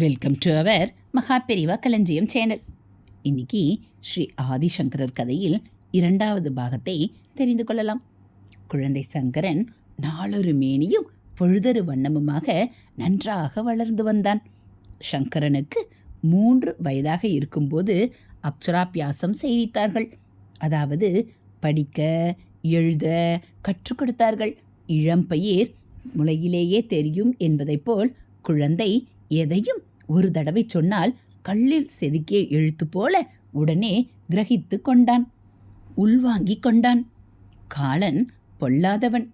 Welcome to our மகா பெரிவா களஞ்சியம் channel இன்னைக்கு ஸ்ரீ ஆதிசங்கரர் கதையில் இரண்டாவது பாகத்தை தெரிந்து கொள்ளலாம். குழந்தை சங்கரன் நாளொரு மேனியும் பொழுதொரு வண்ணமுமாக நன்றாக வளர்ந்து வந்தான். சங்கரனுக்கு மூன்று வயதாக இருக்கும்போது அக்ஷராபியாசம் செய்வித்தார்கள். அதாவது படிக்க எழுத கற்றுக் கொடுத்தார்கள். இளம்பயிர் முளையிலேயே தெரியும் என்பதைப் போல் குழந்தை எதையும் ஒரு தடவை சொன்னால் கல்லில் செதுக்கிய எழுத்து போல உடனே கிரகித்து கொண்டான். உள்வாங்கிக் கொண்டான். காலன் பொல்லாதவன்.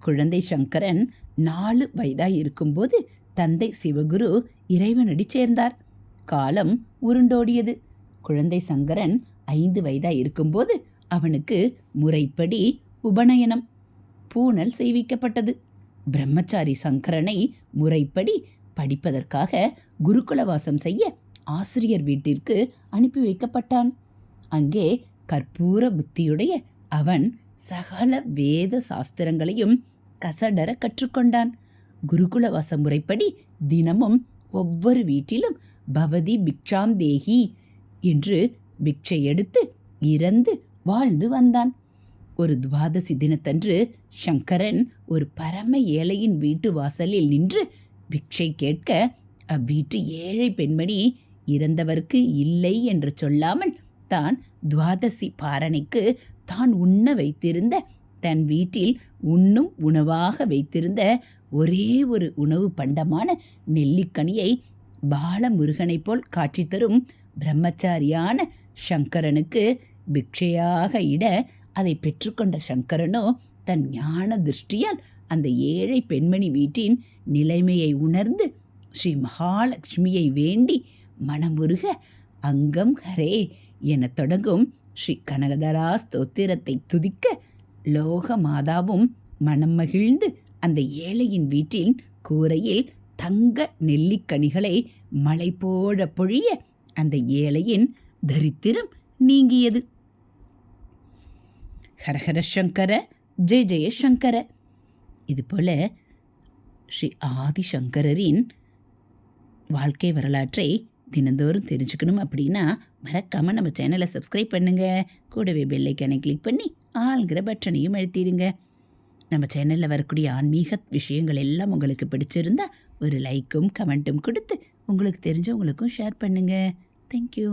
குழந்தை சங்கரன் நாலு வயதாய் இருக்கும்போது தந்தை சிவகுரு இறைவனடி சேர்ந்தார். காலம் உருண்டோடியது. குழந்தை சங்கரன் ஐந்து வயதாய் இருக்கும்போது அவனுக்கு முறைப்படி உபநயனம். பூணல் செய்விக்கப்பட்டது. பிரம்மச்சாரி சங்கரனை முறைப்படி படிப்பதற்காக குருகுலவாசம் செய்ய ஆசிரியர் வீட்டிற்கு அனுப்பி வைக்கப்பட்டான். அங்கே கற்பூர புத்தியுடைய அவன் சகல வேத சாஸ்திரங்களையும் கசடர கற்றுக்கொண்டான். குருகுலவாச முறைப்படி தினமும் ஒவ்வொரு வீட்டிலும் பவதி பிக்ஷாம் தேகி என்று பிக்ஷை எடுத்து இறந்து வாழ்ந்து வந்தான். ஒரு துவாதசி தினத்தன்று சங்கரன் ஒரு பரம ஏழையின் வீட்டு வாசலில் நின்று பிக்ஷை கேட்க அவ்வீட்டு ஏழை பெண்மணி இறந்தவருக்கு இல்லை என்று சொல்லாமல் தான் துவாதசி பாரணைக்கு தான் உண்ண வைத்திருந்த தன் வீட்டில் உண்ணும் உணவாக வைத்திருந்த ஒரே ஒரு உணவு பண்டமான நெல்லிக்கனியை பாலமுருகனைப் போல் காட்சி தரும் பிரம்மச்சாரியான சங்கரனுக்கு பிக்ஷையாக இட அதை பெற்றுக்கொண்ட சங்கரனோ தன் ஞான திருஷ்டியால் அந்த ஏழை பெண்மணி வீட்டின் நிலைமையை உணர்ந்து ஸ்ரீ மகாலட்சுமியை வேண்டி மனமுருக அங்கம் ஹரே என தொடங்கும் ஸ்ரீ கனகதரா ஸ்தோத்திரத்தை துதிக்க லோக மாதாவும் மனம் மகிழ்ந்து அந்த ஏழையின் வீட்டின் கூரையில் தங்க நெல்லிக்கனிகளை மலை போட பொழிய அந்த ஏழையின் தரித்திரம் நீங்கியது. ஹரஹர சங்கர ஜெய ஜெய சங்கர. இதுபோல் ஸ்ரீ ஆதிசங்கரரின் வாழ்க்கை வரலாற்றை தினந்தோறும் தெரிஞ்சுக்கணும் அப்படின்னா மறக்காமல் நம்ம சேனலை சப்ஸ்கிரைப் பண்ணுங்கள் கூடவே பெல்லைக்கானை கிளிக் பண்ணி ஆளுங்கிற பட்டனையும் அழுத்திடுங்க. நம்ம சேனலில் வரக்கூடிய ஆன்மீக விஷயங்கள் எல்லாம் உங்களுக்கு பிடிச்சிருந்தா ஒரு லைக்கும் கமெண்ட்டும் கொடுத்து உங்களுக்கு தெரிஞ்சவங்களுக்கும் ஷேர் பண்ணுங்கள் தேங்க்யூ